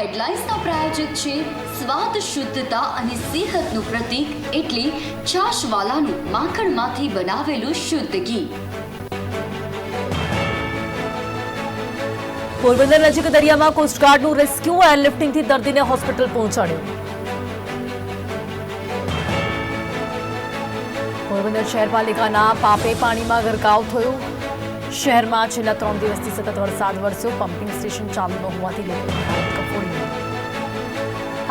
હેડલાઇન્સના પ્રાયોજક છે. સ્વાદ, શુદ્ધતા અને સેહતનું પ્રતીક એટલે છાશવાલાનું માખણમાંથી બનાવેલું શુદ્ધ ઘી. પોરબંદર નજીક દરિયામાં કોસ્ટગાર્ડનું રેસ્ક્યુ એરલિફ્ટિંગથી દર્દીને હોસ્પિટલ પહોંચાડ્યો. પોરબંદર શહેરપાલિકાના પાપે પાણીમાં ગરકાવ થયો. શહેરમાં છેલ્લા ત્રણ દિવસથી સતત વરસાદ વરસ્યો. પમ્પિંગ સ્ટેશન ચાલુ ન હોવાથી કફોડી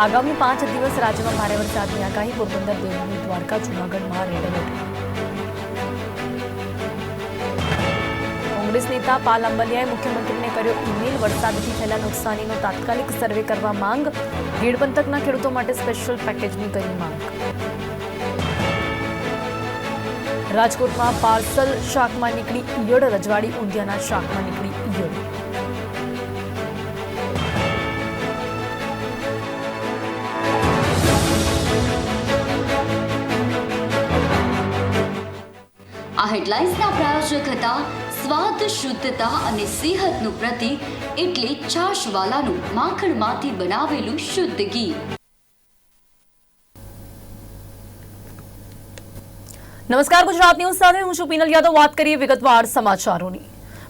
આગામી પાંચ દિવસ રાજ્યમાં ભારે વરસાદની આગાહી, પોરબંદર, દેવભૂમિ, દ્વારકા, જૂનાગઢમાં રેડ એલર્ટ. કોંગ્રેસ નેતા પાલ અંબલિયાએ મુખ્યમંત્રીને કર્યો ઈમેલ. વરસાદથી થયેલા નુકસાનીનો તાત્કાલિક સર્વે કરવા માંગ. ગીડ પંથકના ખેડૂતો માટે સ્પેશિયલ પેકેજની કરી માંગ. રાજકોટમાં પાર્સલ શાકમાં નીકળી ઈયળ. રજવાડી ઊંધિયાના શાકમાં નીકળી હેડલાઇન્સના પ્રાયોજક હતા. સ્વાદ, શુદ્ધતા અને સેહતનું પ્રતીક એટલે છાશવાલાનું માખણમાંથી બનાવેલું શુદ્ધ ઘી. નમસ્કાર, ગુજરાત ન્યૂઝ સાથે હું છું પિનલ યાદવ. વાત કરીએ વિગતવાર સમાચારોની.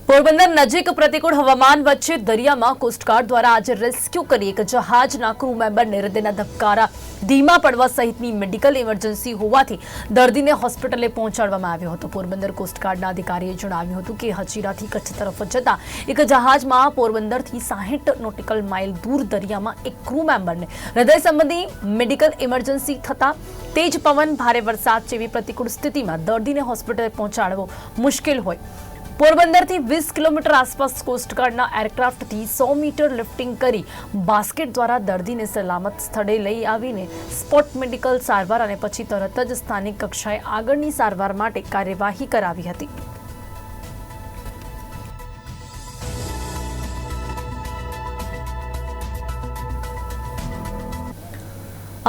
પોરબંદર નજીક પ્રતિકૂળ હવામાન વચ્ચે દરિયામાં કોસ્ટગાર્ડ દ્વારા આજે રેસ્ક્યુ કરી એક જહાજના ક્રૂ મેમ્બરને હૃદયના ધબકારા ધીમા પડવા સહિતની મેડિકલ ઇમરજન્સી હોવાથી દર્દીને હોસ્પિટલે પહોંચાડવામાં આવ્યો હતો. પોરબંદર કોસ્ટગાર્ડના અધિકારીએ જણાવ્યું હતું કે હજીરાથી કચ્છ તરફ જતા એક જહાજમાં પોરબંદરથી સાહીઠ નોટિકલ માઇલ દૂર દરિયામાં એક ક્રૂ મેમ્બરને હૃદય સંબંધી મેડિકલ ઇમરજન્સી થતા તેજ પવન, ભારે વરસાદ જેવી પ્રતિકૂળ સ્થિતિમાં દર્દીને હોસ્પિટલે પહોંચાડવો મુશ્કેલ હોય. પોરબંદરથી વીસ કિલોમીટર આસપાસ કોસ્ટગાર્ડના એરક્રાફ્ટથી સો મીટર લિફ્ટિંગ કરી બાસ્કેટ દ્વારા દર્દીને સલામત સ્થળે લઈ આવીને સ્પોટ મેડિકલ સારવાર અને પછી તરત જ સ્થાનિક કક્ષાએ આગળની સારવાર માટે કાર્યવાહી કરાવી હતી.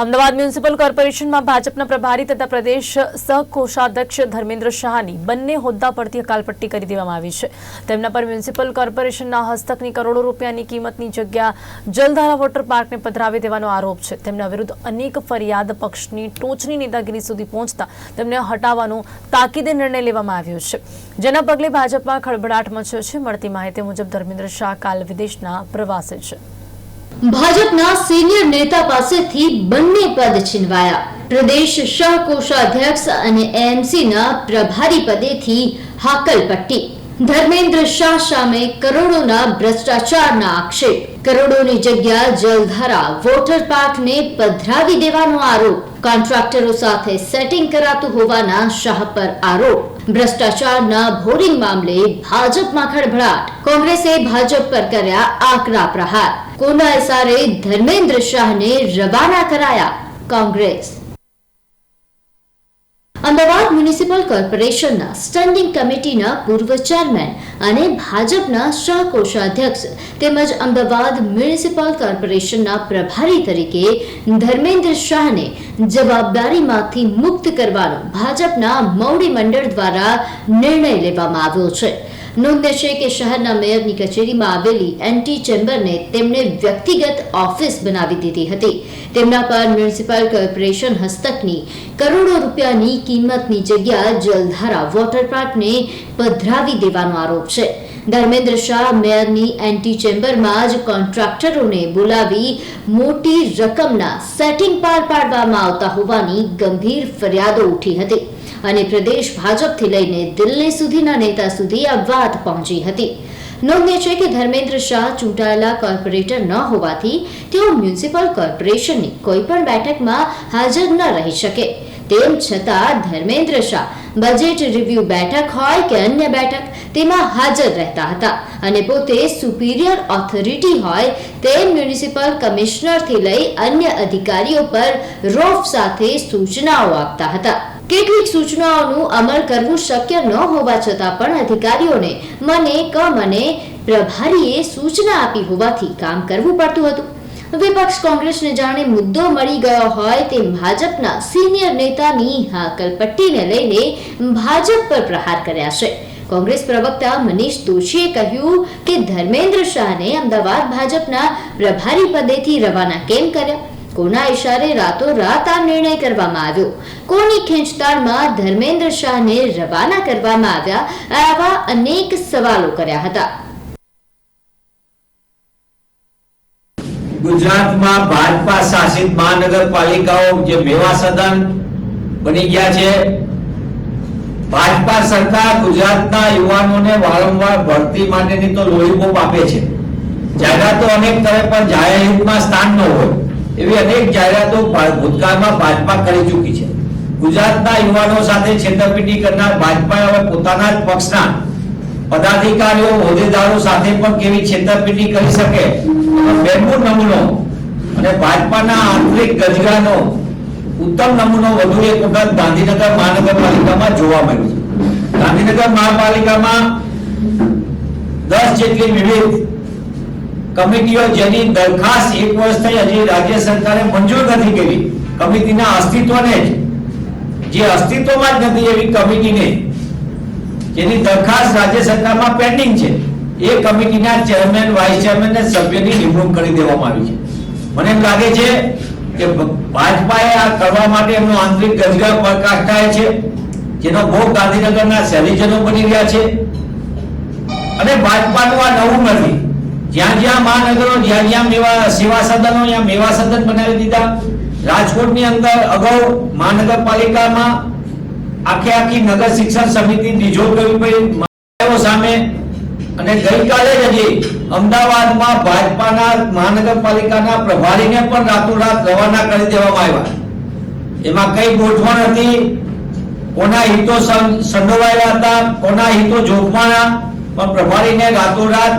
અમદાવાદ મ્યુનિસિપલ કોર્પોરેશનમાં ભાજપના પ્રભારી તથા પ્રદેશ સહકોષાધ્યક્ષ ધર્મેન્દ્ર શાહની બંને હોદ્દા પરથી હકાલપટ્ટી કરી દેવામાં આવી છે. તેમના પર મ્યુનિસિપલ કોર્પોરેશનના હસ્તકની કરોડો રૂપિયાની કિંમતની જગ્યા જલધારા વોટર પાર્કને પધરાવી દેવાનો આરોપ છે. તેમના વિરુદ્ધ અનેક ફરિયાદ પક્ષની ટોચની નેતાગીરી સુધી પહોંચતા તેમને હટાવવાનો તાકીદે નિર્ણય લેવામાં આવ્યો છે. જેના પગલે ભાજપમાં ખળભળાટ મચ્યો છે. મળતી માહિતી મુજબ ધર્મેન્દ્ર શાહ કાલ વિદેશના પ્રવાસે છે. ભાજપના સિનિયર નેતા પાસેથી બંને પદ છીનવાયા. પ્રદેશ સહ કોષાધ્યક્ષ અને એએમસીના પ્રભારી પદેથી હાકલપટ્ટી. ધર્મેન્દ્ર શાહ સામે કરોડોના ભ્રષ્ટાચારના આક્ષેપ. કરોડોની જગ્યા જલધારા વોટર પાર્કને પધરાવી દેવાનો આરોપ. કોન્ટ્રાક્ટરો સાથે સેટિંગ કરાતું હોવાના શાહ પર આરોપ. ભ્રષ્ટાચારના ભોરિંગ મામલે ભાજપમાં ખળભળાટ. કોંગ્રેસે ભાજપ પર કર્યા આકરા પ્રહાર. કોના ઇશારે ધર્મેન્દ્ર શાહને રવાના કરાયા કોંગ્રેસ. અમદાવાદ મ્યુનિસિપલ કોર્પોરેશનના સ્ટેન્ડિંગ કમિટીના પૂર્વ ચેરમેન અને ભાજપના સહકોષાધ્યક્ષ તેમજ અમદાવાદ મ્યુનિસિપલ કોર્પોરેશનના પ્રભારી તરીકે ધર્મેન્દ્ર શાહને જવાબદારીમાંથી મુક્ત કરવાનો ભાજપના મૌડી મંડળ દ્વારા નિર્ણય લેવામાં આવ્યો છે. નોંધ્ય છે કે શહેરના મેયરની કચેરીમાં આવેલી એન્ટી ચેમ્બરને તેમણે વ્યક્તિગત ઓફિસ બનાવી દીધી હતી. તેમના પર મ્યુનિસિપલ કોર્પોરેશન હસ્તકની કરોડો રૂપિયાની કિંમતની જગ્યા જલધારા વોટર પાર્કને પધરાવી દેવાનો આરોપ છે. ધર્મેન્દ્ર શાહ મેયરની એન્ટી ચેમ્બરમાં જ કોન્ટ્રાક્ટરોને બોલાવી મોટી રકમના સેટિંગ પાર પાડવામાં આવતા હોવાની ગંભીર ફરિયાદો ઉઠી હતી. અને પ્રદેશ ભાજપથી લઈને દિલ્હી સુધીના નેતા સુધી આ વાત પહોંચી હતી. નોંધ્ય છે કે ધર્મેન્દ્ર શાહ ચૂંટાયેલા કોર્પોરેટર ન હોવાથી તેઓ મ્યુનિસિપલ કોર્પોરેશનની કોઈ પણ બેઠકમાં હાજર ન રહી શકે. તેમ છતાં ધર્મેન્દ્ર શાહ બજેટ રિવ્યુ બેઠક હોય કે અન્ય બેઠક, તેમાં હાજર રહેતા હતા અને પોતે સુપીરિયર ઓથોરિટી હોય તેમ મ્યુનિસિપલ કમિશનરથી લઈ અન્ય અધિકારીઓ પર રોફ સાથે સૂચનાઓ આપતા હતા. કેટલીક સૂચનાઓનું અમલ કરવું શક્ય ન હોવા છતાં પણ અધિકારીઓને મને, ક મને પ્રભારીએ સૂચના આપી હોવાથી કામ કરવું પડતું હતું. વિપક્ષ કોંગ્રેસને જાણે મુદ્દો મળી ગયો હોય તેમ ભાજપના સિનિયર નેતાની હાકલપટ્ટીને લઈને ભાજપ પર પ્રહાર કર્યા છે. કોંગ્રેસ પ્રવક્તા મનીષ દોશીએ કહ્યું કે ધર્મેન્દ્ર શાહને અમદાવાદ ભાજપના પ્રભારી પદેથી રવાના કેમ કર્યા? કોના ઇશારે રાતોરાત આ નિર્ણય કરવામાં આવ્યો? કોની ખેંચતાણમાં ધર્મેન્દ્ર શાહને રવાના કરવામાં આવ્યા? આવા અનેક સવાલો કર્યા હતા. ગુજરાતમાં ભાજપા શાસિત મહાનગરપાલિકાઓ જે મેવા સદન બની ગયા છે, ભાજપા સરકાર ગુજરાતના યુવાનોને વારંવાર ભરતી માટેની તો લોહીપોપ આપે છે. જાહેરાતો અનેક તરફ પણ જાહેર હિતમાં સ્થાન ન હોય. એવી અનેક જાહેરાતો ભૂતકાળમાં ભાજપા કરી ચૂકી છે. ગુજરાતના યુવાનો સાથે છેતરપિંડી કરનાર ભાજપાએ હવે પોતાના જ પક્ષના પદાધિકારીઓ, હોદ્દેદારો સાથે પણ કેવી છેતરપિંડી કરી શકે? એનો નમૂનો અને ભાજપાના આંતરિક ગજગાનો ઉત્તમ નમૂનો વધુ એક વખત ગાંધીનગર મહાનગરપાલિકામાં જોવા મળ્યો છે. ગાંધીનગર મહાપાલિકામાં દસ જેટલી વિવિધ કમિટીઓ જેની દરખાસ્ત એક વર્ષ થઈ હજી રાજ્ય સરકારે મંજૂર નથી કરી, કમિટીના અસ્તિત્વને જ. જે અસ્તિત્વમાં જ નથી એવી કમિટીને. જેની દરખાસ્ત રાજ્ય સરકારમાં પેન્ડિંગ છે. એ કમિટીના ચેરમેન, વાઇસ ચેરમેન અને સભ્યની નિમણૂક કરી દેવામાં આવી છે. મને એમ લાગે છે કે ભાજપાએ આ કરવા માટે એમનો આંતરિક ગજગા પ્રકાશ છે. જેનો ભોગ ગાંધીનગરના શહેરીજનો બની રહ્યા છે. અને ભાજપાનું આ નવું નથી. જ્યાં જ્યાં મહાનગરો, જ્યાં જ્યાં મેવા સેવા સદનો ત્યાં મેવા સદન બનાવી દીધા. રાજકોટની અંદર અગાઉ મહાનગરપાલિકામાં આખે આખી નગર શિક્ષણ સમિતિ ડિઝોલ્વ કરવી પડી. સામે અને ગઈકાલે જ હજી અમદાવાદમાં ભાજપાના મહાનગરપાલિકાના પ્રભારીને પણ રાતોરાત રવાના કરી દેવામાં આવ્યા. એમાં કઈ ગોઠવણ હતી? કોના હિતો સંડોવાયેલા હતા? કોના હિતો જોખમાણા પણ પ્રભારીને રાતોરાત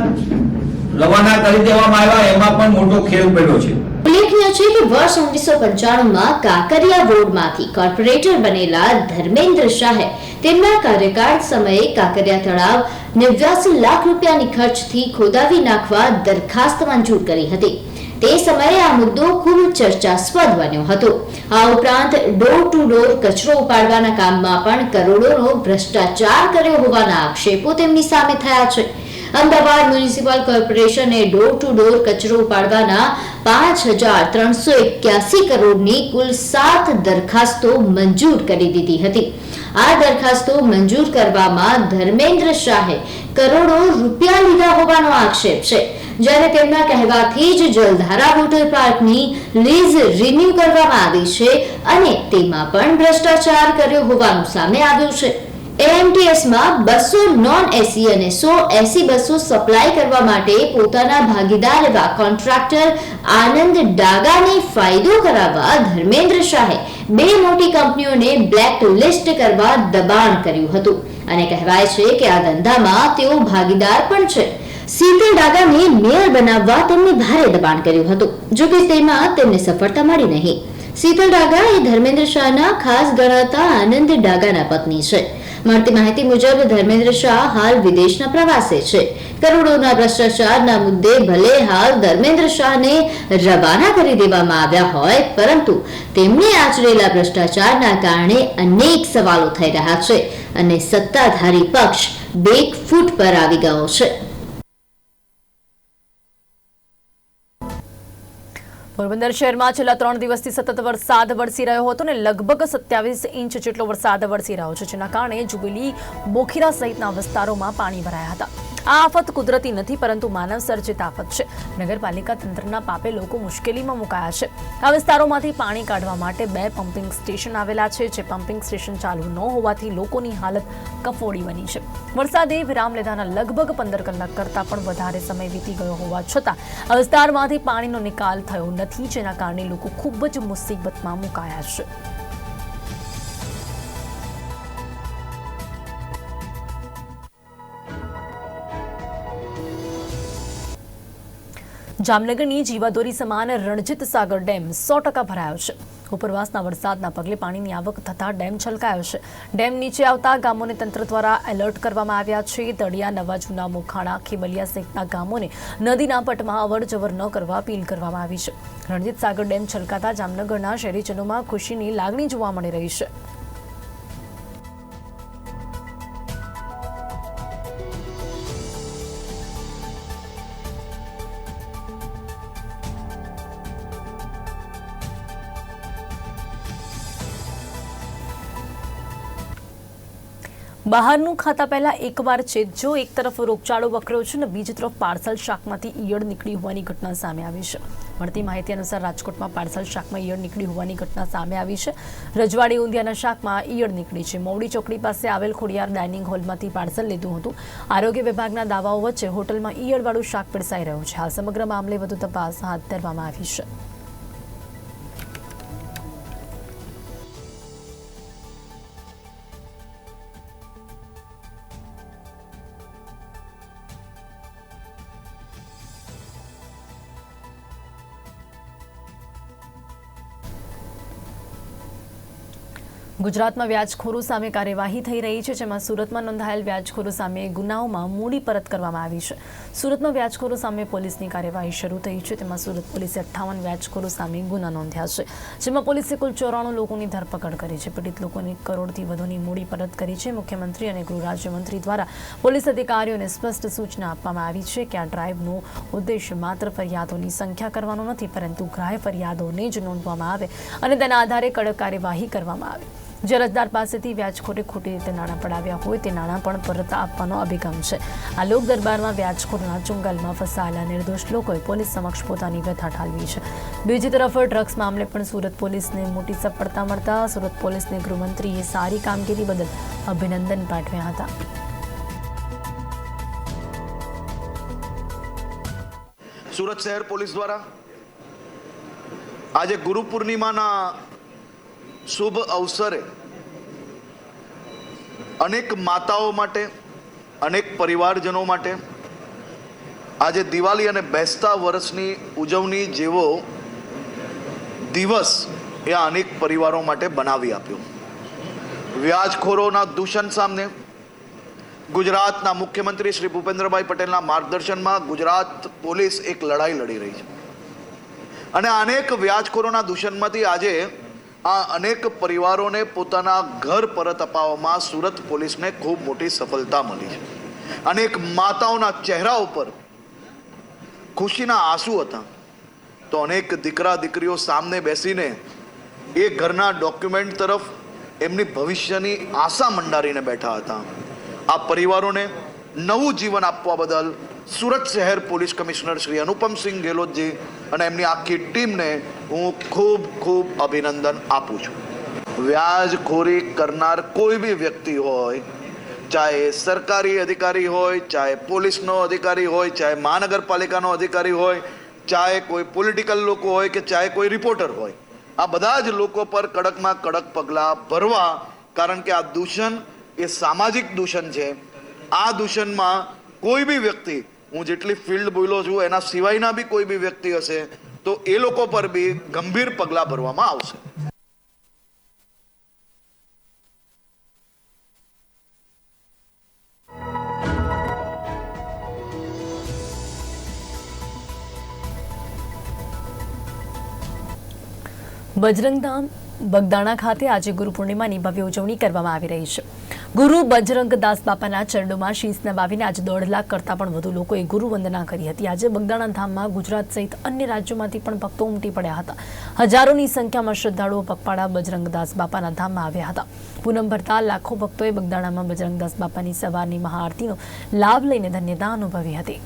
રવાના કરી દેવામાં આવ્યા, એમાં પણ મોટો ખેલ પડ્યો છે. ઉલ્લેખનીય છે કે વર્ષ ઓગણીસો પંચાણુંમાં કાંકરિયા રોડમાંથી કોર્પોરેટર બનેલા ધર્મેન્દ્ર શાહે તેમના કાર્યકાળ સમયે કાંકરિયા તળાવ નેવ્યાસી લાખ રૂપિયાની ખર્ચથી ખોદાવી નાખવા દરખાસ્ત મંજૂર કરી હતી. તે સમયે આ મુદ્દો ખૂબ ચર્ચાસ્પદ બન્યો હતો. આ ઉપરાંત ડોર ટુ ડોર કચરો ઉપાડવાના કામમાં પણ કરોડોનો ભ્રષ્ટાચાર કર્યો હોવાના આક્ષેપો તેમની સામે થયા છે. અમદાવાદ મ્યુનિસિપલ કોર્પોરેશને ડોર ટુ ડોર કચરો ઉપાડવાના પાંચ હજાર ત્રણસો એક્યાસી કરોડની કુલ સાત દરખાસ્તો મંજૂર કરી દીધી હતી. આ દરખાસ્તો મંજૂર કરવામાં ધર્મેન્દ્ર શાહે કરોડો રૂપિયા લીધા હોવાનો આક્ષેપ છે. જ્યારે તેમના કહેવાથી જ જલધારા વોટર પાર્કની લીઝ રિન્યુ કરવામાં આવી છે અને તેમાં પણ ભ્રષ્ટાચાર કર્યો હોવાનું સામે આવ્યું છે. AMTS માં બસો નોન એસી અને સો એસી બસો સપ્લાય કરવા માટે પોતાના ભાગીદાર એવા કોન્ટ્રાક્ટર આનંદ ડાગાને ફાયદો કરાવવા ધર્મેન્દ્ર શાહે બે મોટી કંપનીઓને બ્લેક લિસ્ટ કરવા દબાણ કર્યું હતું. અને કહેવાય છે કે આ ધંધામાં તેઓ ભાગીદાર પણ છે. શીતલ ડાગાને મેયર બનાવવા તેમને ભારે દબાણ કર્યું હતું. જો કે તેમાં તેમને સફળતા મળી નહીં. શીતલ ડાગા એ ધર્મેન્દ્ર શાહના ખાસ ગણાતા આનંદ ડાગાના પત્ની છે. મળતી માહિતી મુજબ ધર્મેન્દ્ર શાહ હાલ વિદેશના પ્રવાસે છે. કરોડોના ભ્રષ્ટાચારના મુદ્દે ભલે હાલ ધર્મેન્દ્ર શાહને રવાના કરી દેવામાં આવ્યા હોય, પરંતુ તેમણે આચરેલા ભ્રષ્ટાચારના કારણે અનેક સવાલો થઈ રહ્યા છે અને સત્તાધારી પક્ષ બેક ફૂટ પર આવી ગયો છે. પોરબંદર શહેરમાં છેલ્લા ત્રણ દિવસથી સતત વરસાદ વરસી રહ્યો હતો અને લગભગ સત્યાવીસ ઇંચ જેટલો વરસાદ વરસી રહ્યો છે, જેના કારણે જુબીલી બોખીરા સહિતના વિસ્તારોમાં પાણી ભરાયા હતા. આ આફત કુદરતી નથી, પરંતુ માનવ સર્જિત આફત છે. નગરપાલિકા તંત્રના પાપે લોકો મુશ્કેલીમાં મુકાયા છે. આ વિસ્તારોમાંથી પાણી કાઢવા માટે બે પમ્પિંગ સ્ટેશન આવેલા છે, જે પમ્પિંગ સ્ટેશન ચાલુ ન હોવાથી લોકોની હાલત કફોડી બની છે. વરસાદે વિરામ લીધાના લગભગ પંદર કલાક કરતાં પણ વધારે સમય વીતી ગયો હોવા છતાં, આ વિસ્તારમાંથી પાણીનો નિકાલ થયો નથી, જેના કારણે લોકો ખૂબ જ મુસીબતમાં મુકાયા છે. જામનગરની જીવાદોરી સમાન રણજીત સાગર ડેમ સો ટકા ભરાયો છે. ઉપરવાસના વરસાદના પગલે પાણીની આવક થતાં ડેમ છલકાયો છે. ડેમ નીચે આવતા ગામોને તંત્ર દ્વારા એલર્ટ કરવામાં આવ્યા છે. તળિયા નવા જૂના મોખાણા, ખેબલિયા સહિતના ગામોને નદીના પટમાં અવરજવર ન કરવા અપીલ કરવામાં આવી છે. રણજીત સાગર ડેમ છલકાતા જામનગરના શહેરીજનોમાં ખુશીની લાગણી જોવા મળી રહી છે. બહારનું ખાતા પહેલા એકવાર છે. જો એક તરફ રોગચાળો વકર્યો છે ને બીજી તરફ પાર્સલ શાકમાંથી ઈયળ નીકળી હોવાની ઘટના સામે આવી છે. મળતી માહિતી અનુસાર રાજકોટમાં પાર્સલ શાકમાં ઈયળ નીકળી હોવાની ઘટના સામે આવી છે. રજવાડી ઊંધિયાના શાકમાં ઈયળ નીકળી છે. મોવડી ચોકડી પાસે આવેલ ખોડિયાર ડાઇનિંગ હોલમાંથી પાર્સલ લીધું હતું. આરોગ્ય વિભાગના દાવાઓ વચ્ચે હોટલમાં ઈયળવાળું શાક પીરસાઈ રહ્યું છે. હાલ સમગ્ર મામલે વધુ તપાસ હાથ ધરવામાં આવી છે. ગુજરાતમાં વ્યાજખોરો સામે કાર્યવાહી થઈ રહી છે, જેમાં સુરતમાં નોંધાયેલ વ્યાજખોરો સામે ગુનાઓમાં મૂડી પરત કરવામાં આવી છે. સુરતમાં વ્યાજખોરો સામે પોલીસની કાર્યવાહી શરૂ થઈ છે, તેમાં સુરત પોલીસે અઠ્ઠાવન વ્યાજખોરો સામે ગુના નોંધ્યા છે, જેમાં પોલીસે કુલ ચોરાણું લોકોની ધરપકડ કરી છે. પીડિત લોકોને કરોડથી વધુની મૂડી પરત કરી છે. મુખ્યમંત્રી અને ગૃહ રાજ્યમંત્રી દ્વારા પોલીસ અધિકારીઓને સ્પષ્ટ સૂચના આપવામાં આવી છે કે આ ડ્રાઈવનો ઉદ્દેશ માત્ર ફરિયાદોની સંખ્યા કરવાનો નથી, પરંતુ ગ્રાહ્ય ફરિયાદોને જ નોંધવામાં આવે અને તેના આધારે કડક કાર્યવાહી કરવામાં આવે. જે અરજદાર પાસેથી વ્યાજખોરે ખોટી રીતે નાણાં પડાવ્યા હોય તે નાણાં પણ પરત આપવાનો અભિગમ છે. આ લોક દરબારમાં વ્યાજખોરના ચુંગાલમાં ફસાયેલા નિર્દોષ લોકોએ પોલીસ સમક્ષ પોતાની વ્યથા ઠાલવી છે. બીજી તરફ ડ્રગ્સ મામલે પણ સુરત પોલીસને મોટી સફળતા મળતા સુરત પોલીસને ગૃહમંત્રીએ સારી કામગીરી બદલ અભિનંદન પાઠવ્યા હતા. સુરત શહેર પોલીસ દ્વારા આજે ગુરુ પૂર્ણિમાના શુભ અવસરે અનેક માતાઓ માટે, અનેક પરિવારજનો માટે, આજે દિવાળી અને બેસતા વર્ષની ઉજવણી જેવો દિવસ એ અનેક પરિવારો માટે બનાવી આપ્યો. વ્યાજખોરોના દૂષણ સામે ગુજરાતના મુખ્યમંત્રી શ્રી ભૂપેન્દ્રભાઈ પટેલના માર્ગદર્શનમાં ગુજરાત પોલીસ એક લડાઈ લડી રહી છે. અને અનેક વ્યાજખોરોના દૂષણમાંથી આજે આ અનેક પરિવારોને પોતાના ઘર પરત અપાવવામાં સુરત પોલીસને ખૂબ મોટી સફળતા મળી છે. અનેક માતાઓના ચહેરા ઉપર ખુશીના આંસુ હતા. તો અનેક દીકરા દીકરીઓ સામને બેસીને એ ઘરના ડોક્યુમેન્ટ તરફ એમની ભવિષ્યની આશા મંડારીને બેઠા હતા. આ પરિવારોને નવું જીવન આપવા બદલ સુરત શહેર પોલીસ કમિશનર શ્રી અનુપમસિંહ ગેહલોતજી અને એમની આખી ટીમને હું ખૂબ ખૂબ અભિનંદન આપું છું. વ્યાજખોરી કરનાર કોઈ બી વ્યક્તિ હોય, ચાહે સરકારી અધિકારી હોય, ચાહે પોલીસનો અધિકારી હોય, ચાહે મહાનગરપાલિકાનો અધિકારી હોય, ચાહે કોઈ પોલિટિકલ લોકો હોય કે ચાહે કોઈ રિપોર્ટર હોય, આ બધા જ લોકો પર કડકમાં કડક પગલાં ભરવા, કારણ કે આ દૂષણ એ સામાજિક દૂષણ છે. આ દૂષણમાં કોઈ બી વ્યક્તિ હું જેટલી ફિલ્ડ બોલ્યો છું, એના સિવાયના બી કોઈ બી વ્યક્તિ હશે, તો એ લોકો પર બી ગંભીર પગલાં ભરવામાં આવશે. બજરંગધામ બગદાણા ખાતે આજે ગુરુ પૂર્ણિમાની ભવ્ય ઉજવણી કરવામાં આવી રહી છે. ગુરુ બજરંગદાસ બાપાના ચરણોમાં શીશ નવાવીને આજે દોઢ લાખ કરતાં પણ વધુ લોકોએ ગુરુ વંદના કરી હતી. આજે બગદાણા ધામમાં ગુજરાત સહિત અન્ય રાજ્યોમાંથી પણ ભક્તો ઉમટી પડ્યા હતા. હજારોની સંખ્યામાં શ્રદ્ધાળુઓ પગપાળા બજરંગદાસ બાપાના ધામમાં આવ્યા હતા. પૂનમ ભરતા લાખો ભક્તોએ બગદાણામાં બજરંગદાસ બાપાની સવારની મહાઆરતીનો લાભ લઈને ધન્યતા અનુભવી હતી.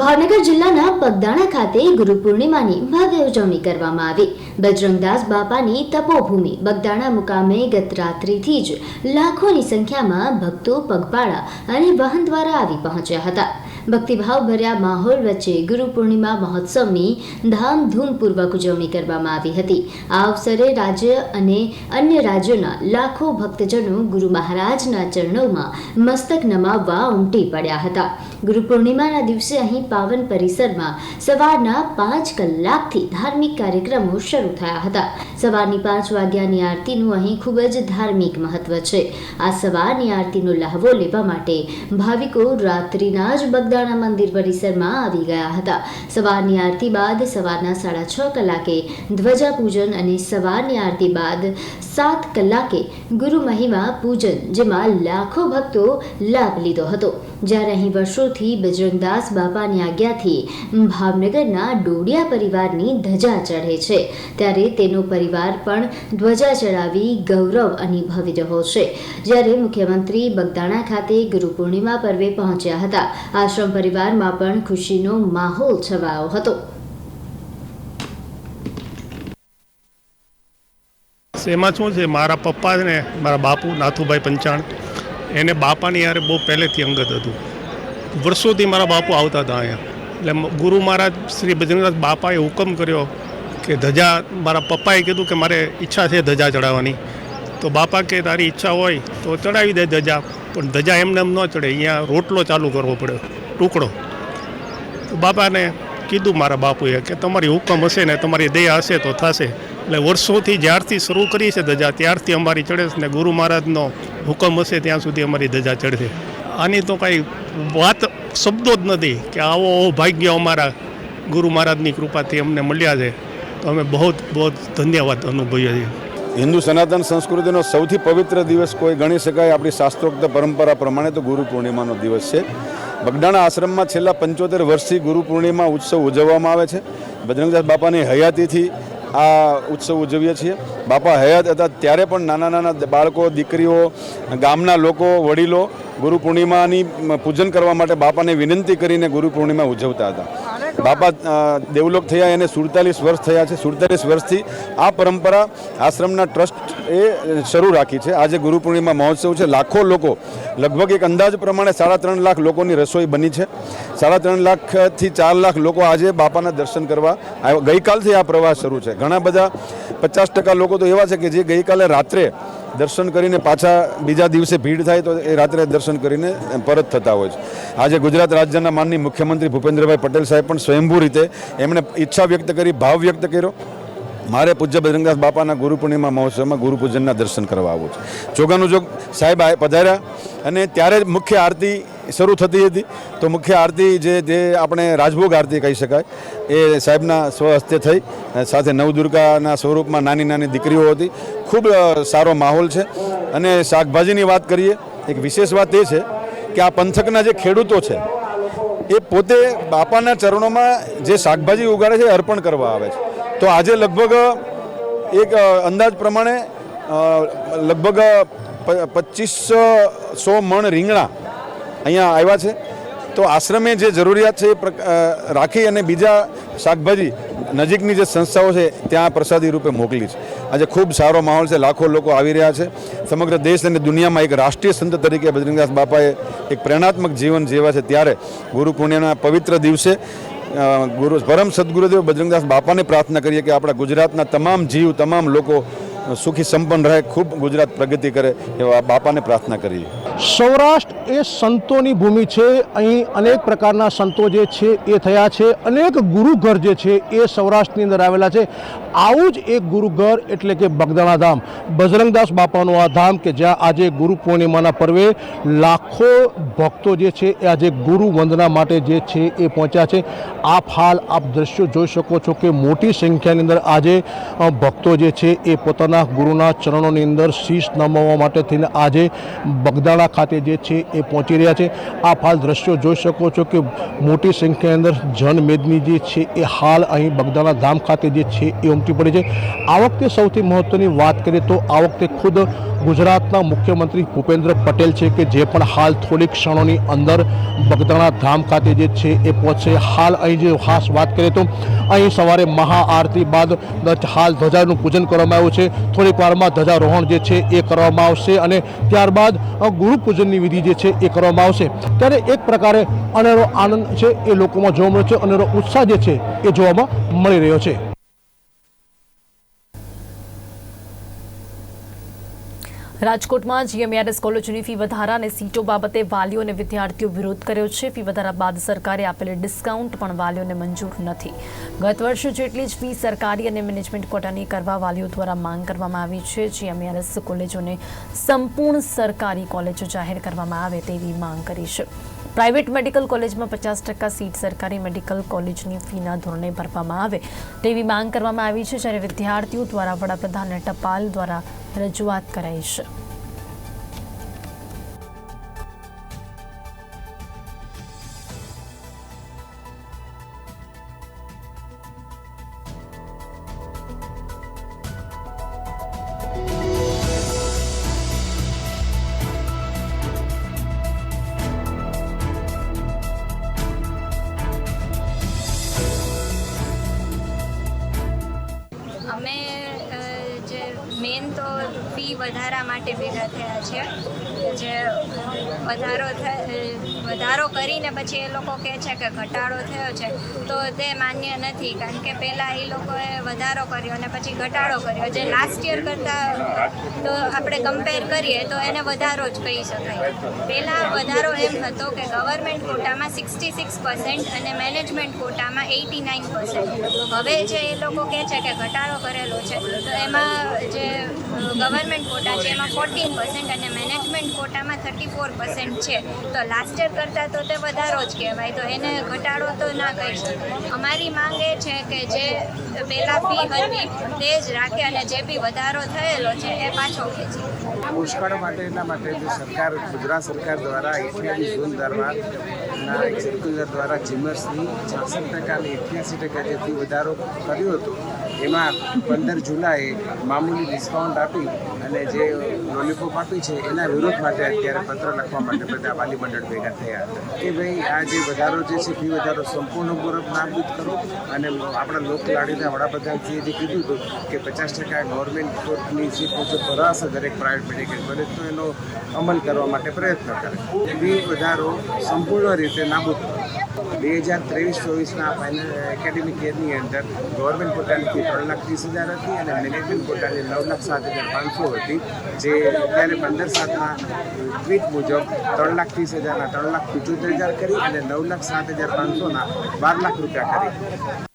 ભાવનગર જિલ્લાના પગદાણા ખાતે ગુરુ પૂર્ણિમાની ભવ્ય ઉજવણી કરવામાં આવી. બજરંગદાસ બાપાની તપોભૂમિ બગદાણા મુકામે ગત રાત્રિથી જ લાખોની સંખ્યામાં ભક્તો પગપાળા અને વાહન દ્વારા આવી પહોંચ્યા હતા. ભક્તિભાવ ભર્યા માહોલ વચ્ચે ગુરુ પૂર્ણિમા મહોત્સવની ધામધૂમપૂર્વક ઉજવણી કરવામાં આવી હતી. આ અવસરે રાજ્ય અને અન્ય રાજ્યોના લાખો ભક્તજનો ગુરુ મહારાજના ચરણોમાં મસ્તક નમાવવા ઉમટી પડ્યા હતા. ગુરુ પૂર્ણિમાના દિવસે અહીં પાવન પરિસરમાં સવારના પાંચ કલાકથી ધાર્મિક કાર્યક્રમો શરૂ થયા હતા. સવારની પાંચ વાગ્યાની આરતીનું અહીં ખૂબ જ ધાર્મિક મહત્વ છે. આ સવારની આરતીનો લહાવો લેવા માટે ભાવિકો રાત્રિના જ બગદાણા બગદાણા મંદિર પરિસરમાં આવી ગયા હતા. સવારની આરતી બાદ સવારના સાડા છ કલાકે ધ્વજા પૂજન અને સવારની આરતી બાદ સાત કલાકે ગુરુ મહિમા પૂજન, જેમાં લાખો ભક્તો લાભ લીધો હતો. જ્યારે અહીં વર્ષોથી બજરંગદાસ બાપાની આજ્ઞાથી ભાવનગરના ડોડિયા પરિવારની ધજા ચઢે છે. ત્યારે તેનો પરિવાર પણ ધ્વજા ચડાવી ગૌરવ અનુભવી રહ્યો છે. જ્યારે મુખ્યમંત્રી બગદાણા ખાતે ગુરુ પૂર્ણિમા પર્વે પહોંચ્યા હતા. આશ્રમ પરિવારમાં પણ ખુશીનો માહોલ છવાયો હતો. એમાં શું છે? મારા પપ્પા છે ને મારા બાપુ, નાથુભાઈ પંચાણ, એને બાપાની યારે બહુ પહેલેથી અંગત હતું. વર્ષોથી મારા બાપુ આવતા હતા અહીંયા. એટલે ગુરુ મહારાજ શ્રી બજરંગદાસ બાપાએ હુકમ કર્યો કે ધજા, મારા પપ્પાએ કીધું કે મારે ઈચ્છા છે ધજા ચડાવવાની તો બાપા કે, તારી ઈચ્છા હોય તો ચડાવી દે ધજા, પણ ધજા એમને એમ ન ચડે. અહીંયા રોટલો ચાલુ કરવો પડે ટુકડો. બાપાને કીધું મારા બાપુએ કે તમારી હુકમ હશે ને તમારી દયા હશે તો થશે. એટલે વર્ષોથી જ્યારથી શરૂ કરી છે ધજા, ત્યારથી અમારી ચડે છે ને ગુરુ મહારાજનો હુકમ હશે ત્યાં સુધી અમારી ધજા ચડશે. આની તો કાંઈ વાત, શબ્દો જ નથી કે આવો ભાગ્ય અમારા ગુરુ મહારાજની કૃપાથી અમને મળ્યા છે. તો અમે બહુ બહુ ધન્યવાદ અનુભવીએ છીએ. હિન્દુ સનાતન સંસ્કૃતિનો સૌથી પવિત્ર દિવસ કોઈ ગણી શકાય. આપણી શાસ્ત્રોક્ત પરંપરા પ્રમાણે તો ગુરુ પૂર્ણિમાનો દિવસ છે. બગડાણા આશ્રમમાં છેલ્લા પંચોતેર વર્ષથી ગુરુ પૂર્ણિમા ઉત્સવ ઉજવવામાં આવે છે. બજરંગદાસ બાપાની હયાતીથી આ ઉત્સવ ઉજવીએ છીએ. બાપા હયાત હતા ત્યારે પણ નાના નાના બાળકો, દીકરીઓ, ગામના લોકો, વડીલો ગુરુ પૂર્ણિમાની પૂજન કરવા માટે બાપાને વિનંતી કરીને ગુરુ પૂર્ણિમા ઉજવતા હતા. બાપા દેવલોક થયા, એને સુડતાલીસ વર્ષ થયા છે. સુડતાલીસ વર્ષથી આ પરંપરા આશ્રમના ટ્રસ્ટ એ શરૂ રાખી છે. આજે ગુરુ પૂર્ણિમા મહોત્સવ છે. લાખો લોકો, લગભગ એક અંદાજ પ્રમાણે સાડા ત્રણ લાખ લોકોની રસોઈ બની છે. સાડા ત્રણ લાખથી ચાર લાખ લોકો આજે બાપાના દર્શન કરવા ગઈકાલથી આ પ્રવાસ શરૂ છે. ઘણા બધા પચાસ ટકા લોકો તો એવા છે કે જે ગઈકાલે રાત્રે દર્શન કરીને પાછા બીજા દિવસે ભીડ થાય તો એ રાત્રે દર્શન કરીને પરત થતા હોય છે. આજે ગુજરાત રાજ્યના માનની મુખ્યમંત્રી ભૂપેન્દ્રભાઈ પટેલ સાહેબ પણ સ્વયંભૂ રીતે એમણે ઈચ્છા વ્યક્ત કરી, ભાવ વ્યક્ત કર્યો. મારે પૂજ્ય બજરંગદાસ બાપાના ગુરુ પૂર્ણિમા મહોત્સવમાં ગુરુ પૂજનના દર્શન કરવા આવવું છે. ચોગાનું જોગ સાહેબ પધાર્યા અને ત્યારે જ મુખ્ય આરતી શરૂ થતી હતી. તો મુખ્ય આરતી જે જે આપણે રાજભોગ આરતી કહી શકાય, એ સાહેબના સ્વહસ્તે થઈ. સાથે નવદુર્ગાના સ્વરૂપમાં નાની નાની દીકરીઓ હતી. ખૂબ સારો માહોલ છે. અને શાકભાજીની વાત કરીએ, એક વિશેષ વાત એ છે કે આ પંથકના જે ખેડૂતો છે, એ પોતે બાપાના ચરણોમાં જે શાકભાજી ઉગાડે છે અર્પણ કરવા આવે છે. તો આજે લગભગ એક અંદાજ પ્રમાણે લગભગ પચીસો સો મણ રીંગણા અહીંયા આવ્યા છે. તો આશ્રમે જે જરૂરિયાત છે એ રાખી અને બીજા શાકભાજી નજીકની જે સંસ્થાઓ છે ત્યાં પ્રસાદી રૂપે મોકલી છે. આજે ખૂબ સારો માહોલ છે, લાખો લોકો આવી રહ્યા છે. સમગ્ર દેશ અને દુનિયામાં એક રાષ્ટ્રીય સંત તરીકે બજરંગદાસ બાપાએ એક પ્રેરણાત્મક જીવન જીવ્યા છે. ત્યારે ગુરુ પૂર્ણિમાના પવિત્ર દિવસે ગુરુ પરમ સદગુરુદેવ બજરંગદાસ બાપાને પ્રાર્થના કરીએ કે આપણા ગુજરાતના તમામ જીવ તમામ લોકો સુખી સંપન્ન રહે, ખૂબ ગુજરાત પ્રગતિ કરે એવા બાપાને પ્રાર્થના કરીએ. સૌરાષ્ટ્ર એ સંતોની ભૂમિ છે. અહીં અનેક પ્રકારના સંતો જે છે એ થયા છે. અનેક ગુરુઘર જે છે એ સૌરાષ્ટ્રની અંદર આવેલા છે. આવું જ એક ગુરુઘર એટલે કે બગદાણા ધામ. બજરંગદાસ બાપાનું આ ધામ કે જ્યાં આજે ગુરુ પૂર્ણિમાના પર્વે લાખો ભક્તો જે છે એ આજે ગુરુ વંદના માટે જે છે એ પહોંચ્યા છે. આપ હાલ આપ દ્રશ્યો જોઈ શકો છો કે મોટી સંખ્યાની અંદર આજે ભક્તો જે છે એ પોતાના ગુરુના ચરણોની અંદર શીશ નમાવવા માટે થઈને આજે બગદાણા ખાતે જે છે એ પહોંચી રહ્યા છે. આ હાલ દ્રશ્યો જોઈ શકો છો કે મોટી સંખ્યાની અંદર જનમેદની જે છે એ હાલ અહીં બગદાણા ધામ ખાતે જે છે એ ઉમટી પડી છે. આ વખતે સૌથી મહત્ત્વની વાત કરીએ તો આ વખતે ખુદ ગુજરાતના મુખ્યમંત્રી ભૂપેન્દ્ર પટેલ છે કે જે પણ હાલ થોડીક ક્ષણોની અંદર બગદાણા ધામ ખાતે જે છે એ પહોંચશે. હાલ અહીં જે ખાસ વાત કરીએ તો અહીં સવારે મહાઆરતી બાદ હાલ ધ્વજાનું પૂજન કરવામાં આવ્યું છે. થોડીક વારમાં ધજારોહણ જે છે એ કરવામાં આવશે અને ત્યારબાદ ગુરુપૂજનની વિધિ જે છે એ કરવામાં આવશે. ત્યારે એક પ્રકારે અનેરો આનંદ છે એ લોકોમાં જોવા મળે છે, અનેરો ઉત્સાહ જે છે એ જોવામાં મળી રહ્યો છે. રાજકોટમાં જીએમઆરએસ કોલેજની ફી વધારા અને સીટો બાબતે વાલીઓ અને વિદ્યાર્થીઓ વિરોધ કર્યો છે. ફી વધારા બાદ સરકારે આપેલી ડિસ્કાઉન્ટ પણ વાલીઓને મંજૂર નથી. ગત વર્ષે જેટલી જ ફી સરકારી અને મેનેજમેન્ટ કોટાની કરવા વાલીઓ દ્વારા માંગ કરવામાં આવી છે જીએમઆરએસ કોલેજોને સંપૂર્ણ સરકારી કોલેજો જાહેર કરવામાં આવે તેવી માંગ કરી છે. પ્રાઇવેટ મેડિકલ કોલેજમાં પચાસ ટકા સીટ સરકારી મેડિકલ કોલેજની ફીના ધોરણે ભરવામાં આવે તેવી માંગ કરવામાં આવી છે, જ્યારે વિદ્યાર્થીઓ દ્વારા વડાપ્રધાન ટપાલ દ્વારા રજૂઆત કરાઈ છે. માટે ભેગા થયા છે જે વધારો થાય વધારો કરીને પછી એ લોકો કહે છે કે ઘટાડો થયો છે, તો તે માન્ય નથી, કારણ કે પહેલાં એ લોકોએ વધારો કર્યો અને પછી ઘટાડો કર્યો. જે લાસ્ટ યર કરતાં તો આપણે કમ્પેર કરીએ તો એને વધારો જ કહી શકાય. પહેલાં વધારો એમ હતો કે ગવર્મેન્ટ કોટામાં સિક્સટી સિક્સ અને મેનેજમેન્ટ કોટામાં એટી નાઇન હવે જે એ લોકો કહે છે કે ઘટાડો કરેલો છે, તો એમાં જે ગવર્મેન્ટ કોટા છે એમાં ફોર્ટીન પર્સન્ટ અને મેનેજમેન્ટ કોટામાં થર્ટી ફોર પર્સન્ટ છે. તો લાસ્ટ યર કરતાં તો તે વધારો જ કહેવાય. તો એને ઘટાડો તો ના કહી શકાય અમારી માંગ એ છે કે જે પહેલાં ફી હતી તે જ રાખે અને જે બી વધારો થયેલો છે એ પાછો ખેંચે. પુષ્કળ માટે એટલા માટે સરકાર, ગુજરાત સરકાર દ્વારા અઠ્યાવીસ જૂન એક એક્ઝિક્યુટર દ્વારા જીમર્સની છાસઠ ટકાની અઠ્યાસી ટકા જે ફી વધારો કર્યો હતો, એમાં પંદર જુલાઈએ મામૂલી ડિસ્કાઉન્ટ આપી અને જે લોલીપોપ આપી છે, એના વિરોધ માટે અત્યારે પત્ર લખવા માટે બધા વાલી મંડળ ભેગા થયા હતા. કે ભાઈ, આ જે વધારો જે છે, ફી વધારો સંપૂર્ણપૂર્વક નાબૂદ કરો અને આપણા લોકલાડીના વડાપ્રધાનજીએ જે કીધું હતું કે પચાસ ટકા ગવર્મેન્ટ કોર્ટની જે મુજબ ભરાશે દરેક પ્રાઇવેટ મેડિકલ કોલેજ તો એનો અમલ કરવા માટે પ્રયત્ન કરે. ફી વધારો સંપૂર્ણ રીતે નાબૂદ. બે હજાર ત્રેવીસ ચોવીસના ફાઇનલ એકેડેમિક યરની અંદર ગવર્મેન્ટ પોતાની ત્રણ લાખ ત્રીસ હજાર હતી અને મેનેજમેન્ટ પોતાની નવ લાખ સાત હજાર પાંચસો હતી. જે અત્યારે પંદર સાતના ટ્વીટ મુજબ ત્રણ લાખ ત્રીસ હજારના ત્રણ લાખ પંચોતેર હજાર કરી અને નવ લાખ સાત હજાર પાંચસોના બાર લાખ રૂપિયા કરી.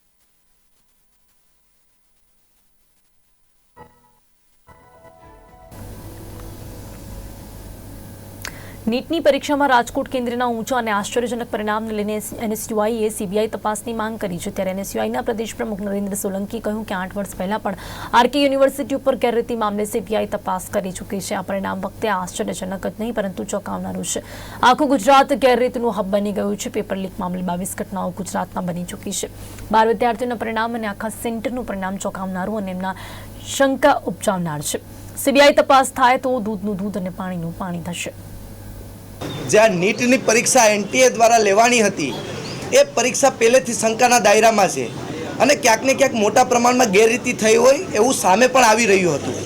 નીટની પરીક્ષામાં રાજકોટ કેન્દ્રના ઊંચા અને આશ્ચર્યજનક પરિણામને લઈને એનએસયુઆઈએ સીબીઆઈ તપાસની માંગ કરી છે. ત્યારે એનએસયુઆઈના પ્રદેશ પ્રમુખ નરેન્દ્ર સોલંકી કહ્યું કે આઠ વર્ષ પહેલા પણ આરકે યુનિવર્સિટી ઉપર ગેરરીતિ મામલે સીબીઆઈ તપાસ કરી ચૂકી છે. આ પરિણામ વખતે આશ્ચર્યજનક જ નહીં, પરંતુ ચોંકાવનારું છે. આખું ગુજરાત ગેરરીતનું હબ બની ગયું છે. પેપર લીક મામલે બાવીસ ઘટનાઓ ગુજરાતમાં બની ચૂકી છે. બાર વિદ્યાર્થીઓના પરિણામ અને આખા સેન્ટરનું પરિણામ ચોંકાવનારું અને એમના શંકા ઉપજાવનાર છે. સીબીઆઈ તપાસ થાય તો દૂધનું દૂધ અને પાણીનું પાણી થશે. જ્યાં નીટની પરીક્ષા એનટીએ દ્વારા લેવાની હતી. એ પરીક્ષા પહેલેથી શંકાના દાયરામાં છે અને ક્યાંક ને ક્યાંક મોટા પ્રમાણમાં ગેરરીતિ થઈ હોય એવું સામે પણ આવી રહ્યું હતું.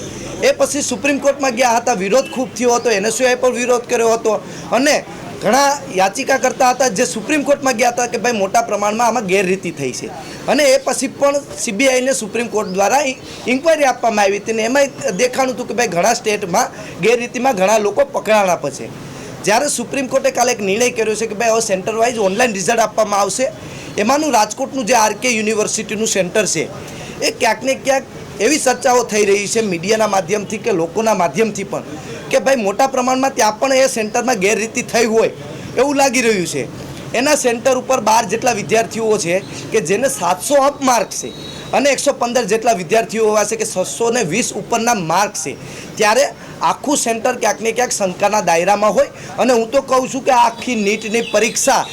એ પછી સુપ્રીમ કોર્ટમાં ગયા હતા, વિરોધ ખૂબ થયો હતો એનએસયુઆઈ પણ વિરોધ કર્યો હતો અને ઘણા યાચિકા કરતા હતા જે સુપ્રીમ કોર્ટમાં ગયા હતા કે ભાઈ મોટા પ્રમાણમાં આમાં ગેરરીતિ થઈ છે. અને એ પછી પણ સીબીઆઈને સુપ્રીમ કોર્ટ દ્વારા ઇન્કવાયરી આપવામાં આવી હતી અને એમાં દેખાણું હતું કે ભાઈ ઘણા સ્ટેટમાં ગેરરીતિમાં ઘણા લોકો પકડાણા પછી જ્યારે સુપ્રીમ કોર્ટે કાલે એક નિર્ણય કર્યો છે કે ભાઈ, હવે સેન્ટર વાઇઝ ઓનલાઈન રિઝલ્ટ આપવામાં આવશે. એમાંનું રાજકોટનું જે આરકે યુનિવર્સિટીનું સેન્ટર છે, એ ક્યાંક ને ક્યાંક એવી ચર્ચાઓ થઈ રહી છે મીડિયાના માધ્યમથી કે લોકોના માધ્યમથી પણ, કે ભાઈ, મોટા પ્રમાણમાં ત્યાં પણ એ સેન્ટરમાં ગેરરીતિ થઈ હોય એવું લાગી રહ્યું છે. એના સેન્ટર ઉપર બાર જેટલા વિદ્યાર્થીઓ છે કે જેને સાતસો અપ માર્ક છે અને એકસો પંદર જેટલા વિદ્યાર્થીઓ એવા છે કે છસો વીસ ઉપરના માર્ક છે. ત્યારે આખું સેન્ટર ક્યાંક ને ક્યાંક શંકાના દાયરામાં હોય. અને હું તો કહું છું કે આખી નીટની પરીક્ષા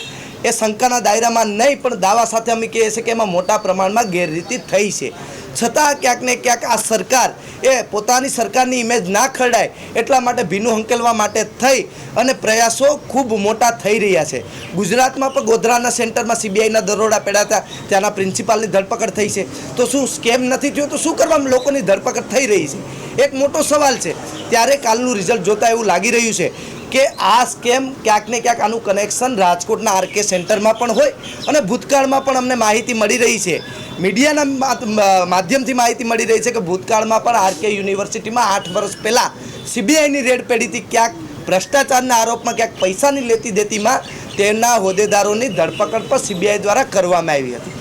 એ શંકાના દાયરામાં નહીં, પણ દાવા સાથે અમે કહીએ છીએ કે એમાં મોટા પ્રમાણમાં ગેરરીતિ થઈ છે. છતાં ક્યાંક ને ક્યાંક આ સરકાર એ પોતાની સરકારની ઇમેજ ના ખરડાય એટલા માટે ભીનું હંકેલવા માટે થઈ અને પ્રયાસો ખૂબ મોટા થઈ રહ્યા છે. ગુજરાતમાં પણ ગોધરાના સેન્ટરમાં સીબીઆઈના દરોડા પડ્યા હતા. ત્યાંના પ્રિન્સિપાલની ધરપકડ થઈ છે. તો શું સ્કેમ નથી થયો? તો શું કરવા લોકોની ધરપકડ થઈ રહી છે? એક મોટો સવાલ છે. ત્યારે કાલનું રિઝલ્ટ જોતાં એવું લાગી રહ્યું છે કે આ સ્કેમ ક્યાંક ને ક્યાંક આનું કનેક્શન રાજકોટના આરકે સેન્ટરમાં પણ હોય અને ભૂતકાળમાં પણ અમને માહિતી મળી રહી છે. મીડિયાના માધ્યમથી માહિતી મળી રહી છે કે ભૂતકાળમાં પણ આરકે યુનિવર્સિટીમાં આઠ વર્ષ પહેલાં સીબીઆઈની રેડ પેઢીથી ક્યાંક ભ્રષ્ટાચારના આરોપમાં ક્યાંક પૈસાની લેતી દેતીમાં તેના હોદ્દેદારોની ધરપકડ પણ સીબીઆઈ દ્વારા કરવામાં આવી હતી.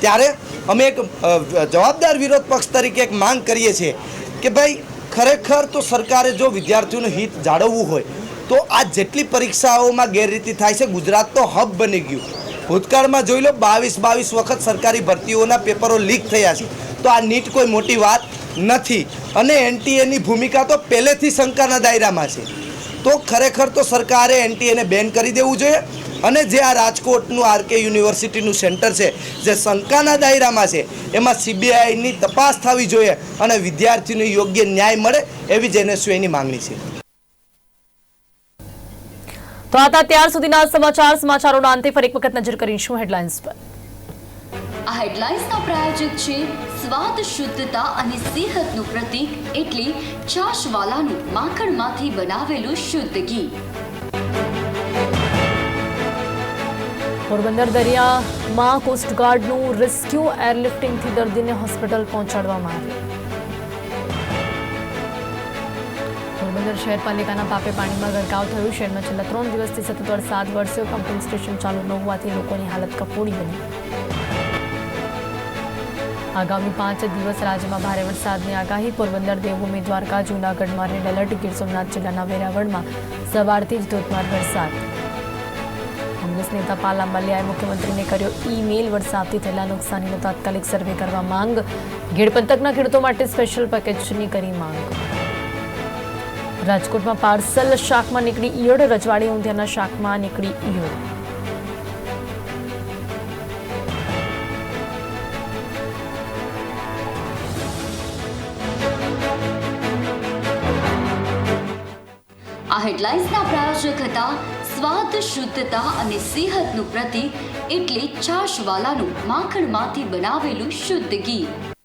ત્યારે અમે એક જવાબદાર વિરોધ પક્ષ તરીકે એક માંગ કરીએ છીએ કે ભાઈ, ખરેખર તો સરકારે જો વિદ્યાર્થીઓનું હિત જાળવવું હોય, તો આ જેટલી પરીક્ષાઓમાં ગેરરીતિ થાય છે, ગુજરાત તો હબ બની ગયું. ભૂતકાળમાં જોઈ લો, બાવીસ બાવીસ વખત સરકારી ભરતીઓના પેપરો લીક થયા છે. તો આ નીટ કોઈ મોટી વાત નથી. અને એનટીએની ભૂમિકા તો પહેલેથી શંકાના દાયરામાં છે. તો ખરેખર તો સરકારે એનટીએને બેન કરી દેવું જોઈએ. અને જે આ રાજકોટનું આરકે યુનિવર્સિટીનું સેન્ટર છે જે શંકાના દાયરામાં છે એમાં સીબીઆઈની તપાસ થવી જોઈએ અને વિદ્યાર્થીઓને યોગ્ય ન્યાય મળે એવી જ એનએસયુની માંગણી છે. તો આ ત્યાર સુધીના સમાચાર સમાચારોના અંતે ફરી એક વખત નજર કરીશું હેડલાઇન્સ પર. આ હેડલાઇન્સના પ્રાયોજક છે સ્વાદ શુદ્ધતા અને સેહતનું પ્રતીક એટલે છાશવાલાનું માખણમાંથી બનાવેલું શુદ્ધ ઘી. પોરબંદર દરિયામાં કોસ્ટગાર્ડનું રેસ્ક્યુ એરલિફ્ટિંગથી દર્દીને હોસ્પિટલ પહોંચાડવામાં આવ્યું. પોરબંદર શહેર પાલિકાના પાપે પાણીમાં ગરકાવ થયું. શહેરમાં છેલ્લા ત્રણ દિવસથી સતત વરસાદ વરસ્યો. પમ્પિંગ સ્ટેશન ચાલુ ન હોવાથી લોકોની હાલત કફોડી બની. આગામી પાંચ દિવસ રાજ્યમાં ભારે વરસાદની આગાહી. પોરબંદર, દેવભૂમિ, દ્વારકા જૂનાગઢમાં રેડ એલર્ટ, ગીર સોમનાથ જિલ્લાના વેરાવળમાં સવારથી જ ધોધમાર વરસાદ. કોંગ્રેસ નેતા પાલ મુખ્યમંત્રીને કર્યો ઈમેલ. વરસાદથી થયેલા નુકસાનીનો તાત્કાલિક સર્વે કરવા માંગ. ગીડ પંથકના ખેડૂતો માટે સ્પેશિયલ પેકેજની કરી માંગ. રાજકોટમાં પાર્સલ શાકમાં નીકળી ઈયળ. રજવાડી ઊંધિયાના શાકમાં નીકળી ઈયળ. હેડલાઇન્સના પ્રાયોજક હતા સ્વાદ શુદ્ધતા અને સેહતનું પ્રતીક એટલે છાશવાલાનું માખણમાંથી બનાવેલું શુદ્ધ ઘી.